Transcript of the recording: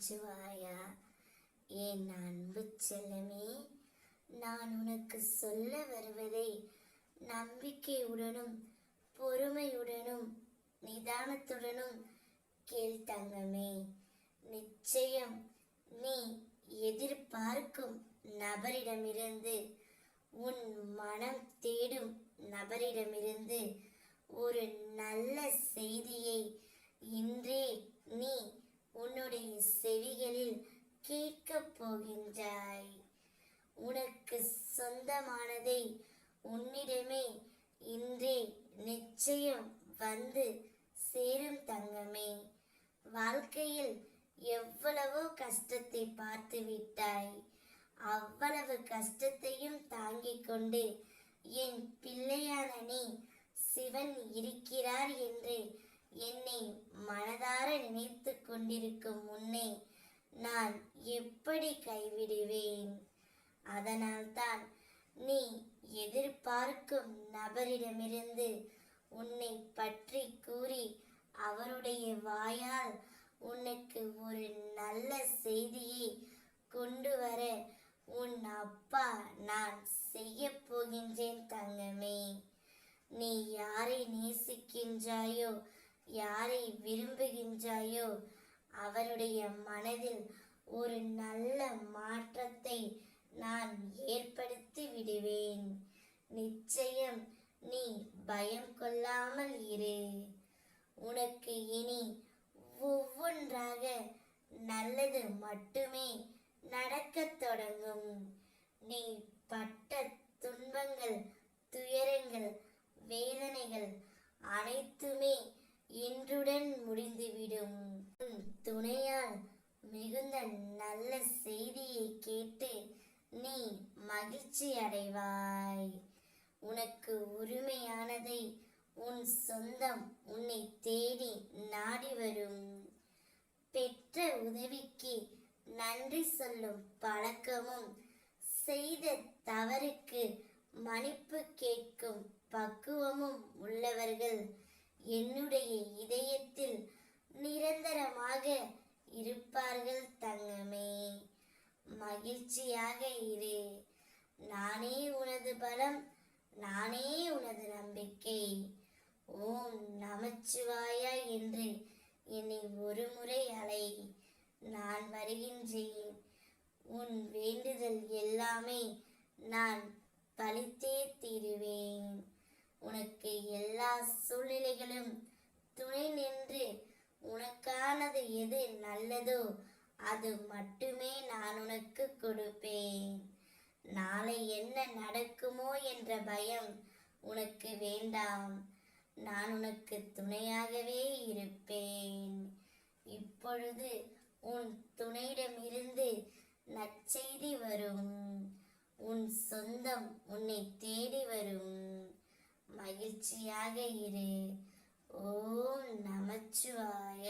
நமச்சிவாயா என் அன்பு செல்லமே நான் உனக்கு சொல்ல வருவதை நம்பிக்கையுடனும் பொறுமையுடனும் நிதானத்துடனும் கேள் தங்கமே. நிச்சயம் நீ எதிர்பார்க்கும் நபரிடமிருந்து உன் மனம் தேடும் நபரிடமிருந்து ஒரு நல்ல செய்தியை இன்றே நீ உன்னுடைய செவிகளில் கேட்கப் போகின்றாய். உனக்கு சொந்தமானதை உன்னிடமே இன்றே நிச்சயம் வந்து சேரும் தங்கமே. வாழ்க்கையில் எவ்வளவோ கஷ்டத்தை பார்த்து விட்டாய் அவ்வளவு கஷ்டத்தையும் தாங்கிக் கொண்டு என் பிள்ளையான நீ சிவன் இருக்கிறார் என்று என்னை மனதார நினைத்து கொண்டிருக்கும் முன்னே நான் எப்படி கைவிடுவேன்? அதனால்தான் நீ எதிர்பார்க்கும் நபரிடமிருந்து உன்னை பற்றி கூறி அவருடைய வாயால் உனக்கு ஒரு நல்ல செய்தியை கொண்டு வர உன் அப்பா நான் செய்ய போகின்றேன் தங்கமே. நீ யாரை நேசிக்கின்றாயோ யாரை விரும்புகின்றாயோ அவருடைய மனதில் ஒரு நல்ல மாற்றத்தை நான் ஏற்படுத்தி விடுவேன். நிச்சயம் நீ பயம் கொள்ளாமல் இரு. உனக்கு இனி ஒவ்வொன்றாக நல்லது மட்டுமே நடக்கத் தொடங்கும். நீ பட்ட நல்ல செய்தியை கேட்டு நீ மகிழ்ச்சி அடைவாய். உனக்கு உரிமையானதை உன் சொந்தம் உன்னை தேடி நாடி வரும். பெற்ற உதவிக்கு நன்றி சொல்லும் பழக்கமும் செய்த தவறுக்கு மன்னிப்பு கேட்கும் பக்குவமும் உள்ளவர்கள் என்னுடைய இதயத்தில் நிரந்தரமாக இருப்பார்கள் மகிழ்ச்சியாக இரு. நானே உனது பலம் நானே உனது நம்பிக்கை. ஓம் நமச்சிவாயா என்று என்னை ஒரு முறை அலை. நான் வருகின்றேன். உன் வேண்டுதல் எல்லாமே நான் பழித்தே தீருவேன். உனக்கு எல்லா சூழ்நிலைகளும் துணை நின்று உனக்கானது எது நல்லதோ அது மட்டுமே நான் உனக்கு கொடுப்பேன். நாளை என்ன நடக்குமோ என்ற பயம் உனக்கு வேண்டாம். நான் உனக்கு துணையாகவே இருப்பேன். இப்பொழுது உன் துணையிடமிருந்து நற்செய்தி வரும். உன் சொந்தம் உன்னை தேடி வரும். மகிழ்ச்சியாக இரு. ஓம் நமச்சிவாய.